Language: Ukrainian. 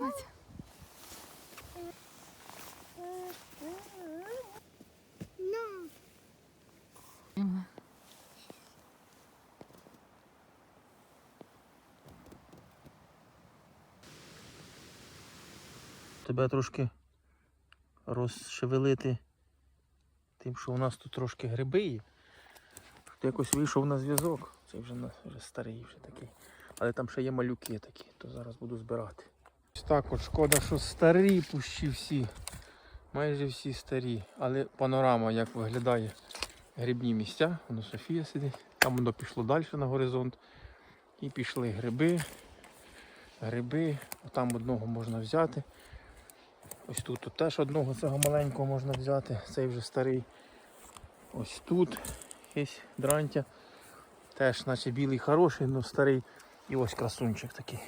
Бать. Тебе трошки розшевелити тим, що у нас тут трошки гриби є. Ти якось вийшов на зв'язок. Це вже, вже старий вже такий. Але там ще є малюки такі, то зараз буду збирати. Ось так от шкода, що старі пущі всі. Майже всі старі. Але панорама як виглядає грибні місця. Воно Софія сидить. Там воно пішло далі на горизонт. І пішли гриби. Гриби. Там одного можна взяти. Ось тут, тут теж одного цього маленького можна взяти. Цей вже старий. Ось тут є дрантя. Теж наче білий хороший, але старий. І ось красунчик такий.